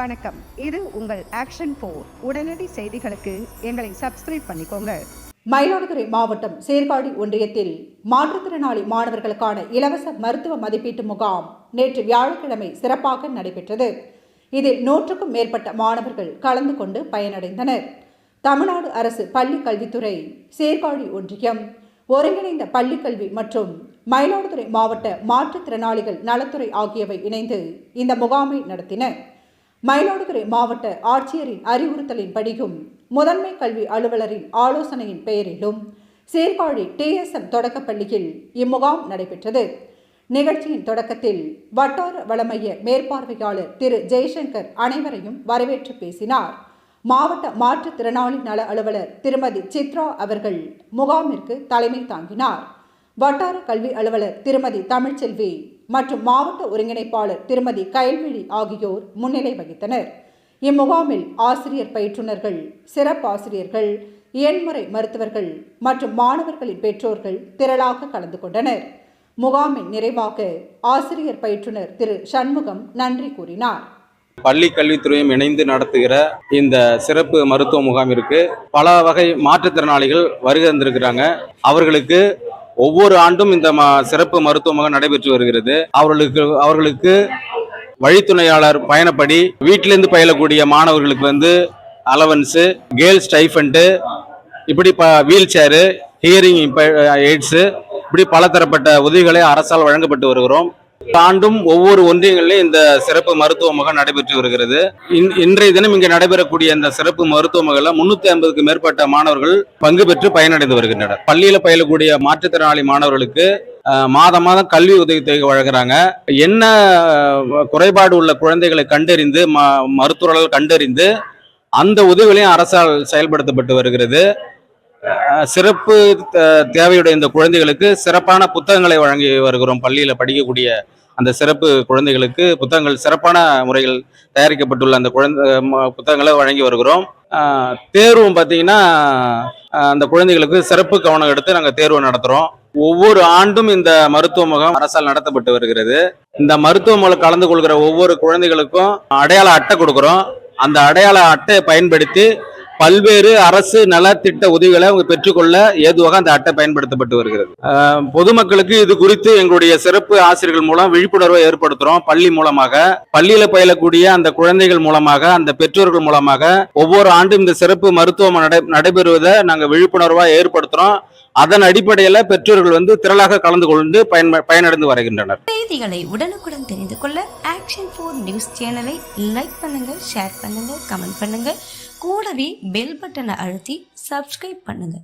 வணக்கம். இது உங்கள் ஆக்ஷன் போர் உடனடி செய்திகளுக்கு எங்களை சப்ஸ்கிரைப் பண்ணிக்கோங்க. மயிலாடுதுறை மாவட்டம் சீர்காழி ஒன்றியத்தில் மாற்றுத்திறனாளி மாணவர்களுக்கான இலவச மருத்துவ மதிப்பீட்டு முகாம் நேற்று வியாழக்கிழமை சிறப்பாக நடைபெற்றது. இதில் நூற்றுக்கும் மேற்பட்ட மாணவர்கள் கலந்து கொண்டு பயனடைந்தனர். தமிழ்நாடு அரசு பள்ளி கல்வித்துறை சீர்காழி ஒன்றியம் ஒருங்கிணைந்த பள்ளிக்கல்வி மற்றும் மயிலாடுதுறை மாவட்ட மாற்றுத்திறனாளிகள் நலத்துறை ஆகியவை இணைந்து இந்த முகாமை நடத்தின. மயிலாடுதுறை மாவட்ட ஆட்சியரின் அறிவுறுத்தலின் படியும் முதன்மை கல்வி அலுவலரின் ஆலோசனையின் பெயரிலும் சீர்காழி டிஎஸ்எம் தொடக்கப்பள்ளியில் இம்முகாம் நடைபெற்றது. நிகழ்ச்சியின் தொடக்கத்தில் வட்டார வளமைய மேற்பார்வையாளர் திரு ஜெய்சங்கர் அனைவரையும் வரவேற்று பேசினார். மாவட்ட மாற்றுத்திறனாளி நல அலுவலர் திருமதி சித்ரா அவர்கள் முகாமிற்கு தலைமை தாங்கினார். வட்டார கல்வி அலுவலர் திருமதி தமிழ்ச்செல்வி மற்றும் மாவட்ட ஒருங்கிணைப்பாளர் திருமதி கயல்விழி ஆகியோர் முன்னிலை வகித்தனர். இம்முகாமில் ஆசிரியர் பயிற்றுனர்கள் சிறப்பாசிரியர்கள் எண்முறை மருத்துவர்கள் மற்றும் மாணவர்களின் பெற்றோர்கள் திரளாக கலந்து கொண்டனர். முகாமின் நிறைவாக ஆசிரியர் பயிற்றுனர் திரு சண்முகம் நன்றி கூறினார். பள்ளி கல்வித்துறையும் இணைந்து நடத்துகிற இந்த சிறப்பு மருத்துவ முகாமிற்கு பல வகை மாற்றுத்திறனாளிகள் வருகை தந்திருக்கிறாங்க. அவர்களுக்கு ஒவ்வொரு ஆண்டும் இந்த ம- சிறப்பு மருத்துவமாக நடைபெற்று வருகிறது. அவர்களுக்கு அவர்களுக்கு வழித்துணையாளர் பயணப்படி வீட்டிலிருந்து பயிலக்கூடிய மாணவர்களுக்கு வந்து அலவன்ஸு கேர்ள்ஸ் ஸ்டைஃபண்ட்டு இப்படி ப வீல் சேரு ஹியரிங் எய்ட்ஸு இப்படி பலதரப்பட்ட உதவிகளை அரசால் வழங்கப்பட்டு வருகிறோம். தாண்டும் ஒவ்வொரு ஒன்றியங்களிலும் இந்த சிறப்பு மருத்துவ முகாம் நடைபெற்று வருகிறது. இன்- இன்றைய தினம் இங்கு நடைபெறக்கூடிய இந்த சிறப்பு மருத்துவ முகாமில் முன்னூத்தி ஐம்பதுக்கு மேற்பட்ட மாணவர்கள் பங்கு பெற்று பயனடைந்து வருகின்றனர். பள்ளியில பயிலக்கூடிய மாற்றுத்திறனாளி மாணவர்களுக்கு மாதம் மாதம் கல்வி உதவித்தொகை வழங்குறாங்க. என்ன குறைபாடு உள்ள குழந்தைகளை கண்டறிந்து ம- மருத்துவர்கள் கண்டறிந்து அந்த உதவிகளையும் அரசால் செயல்படுத்தப்பட்டு வருகிறது. சிறப்பு தேவையுடைய இந்த குழந்தைகளுக்கு சிறப்பான புத்தகங்களை வழங்கி வருகிறோம். பள்ளியில் படிக்கக்கூடிய அந்த சிறப்பு குழந்தைகளுக்கு புத்தகங்கள் சிறப்பான முறைகள் தயாரிக்கப்பட்டுள்ள அந்த குழந்தை ம- புத்தகங்களை வழங்கி வருகிறோம். தேர்வும் பார்த்தீங்கன்னா அந்த குழந்தைகளுக்கு சிறப்பு கவனம் எடுத்து நாங்கள் தேர்வு நடத்துகிறோம் ஒவ்வொரு ஆண்டும் இந்த மருத்துவ முகாம் அரசால் நடத்தப்பட்டு வருகிறது. இந்த மருத்துவ முகாம் கலந்து கொள்கிற ஒவ்வொரு குழந்தைகளுக்கும் அடையாள அட்டை கொடுக்குறோம். அந்த அடையாள அட்டையை பயன்படுத்தி பல்வேறு அரசு நலத்திட்ட உதவிகளை அவங்க பெற்றுக்கொள்ள ஏதுவாக அந்த அட்டை பயன்படுத்தப்பட்டு வருகிறது. பொதுமக்களுக்கு இது குறித்து எங்களுடைய சிறப்பு ஆசிரியர்கள் மூலம் விழிப்புணர்வை ஏற்படுத்துறோம். பள்ளி மூலமாக பள்ளியில பயிலக்கூடிய அந்த குழந்தைகள் மூலமாக அந்த பெற்றோர்கள் மூலமாக ஒவ்வொரு ஆண்டும் இந்த சிறப்பு மருத்துவம் நடை நடைபெறுவதை நாங்கள் விழிப்புணர்வா ஏற்படுத்துறோம். அதன் அடிப்படையில பெற்றோர்கள் வந்து திரளாக கலந்து கொண்டு பயன் பயனடைந்து வருகின்றனர். செய்திகளை உடனுக்குடன் தெரிந்து கொள்ள ஆக்ஷன் ஃபோர் நியூஸ் சேனலை லைக் பண்ணுங்க ஷேர் பண்ணுங்க கமெண்ட் பண்ணுங்க. கூடவே பெல் பட்டனை அழுத்தி சப்ஸ்கிரைப் பண்ணுங்க.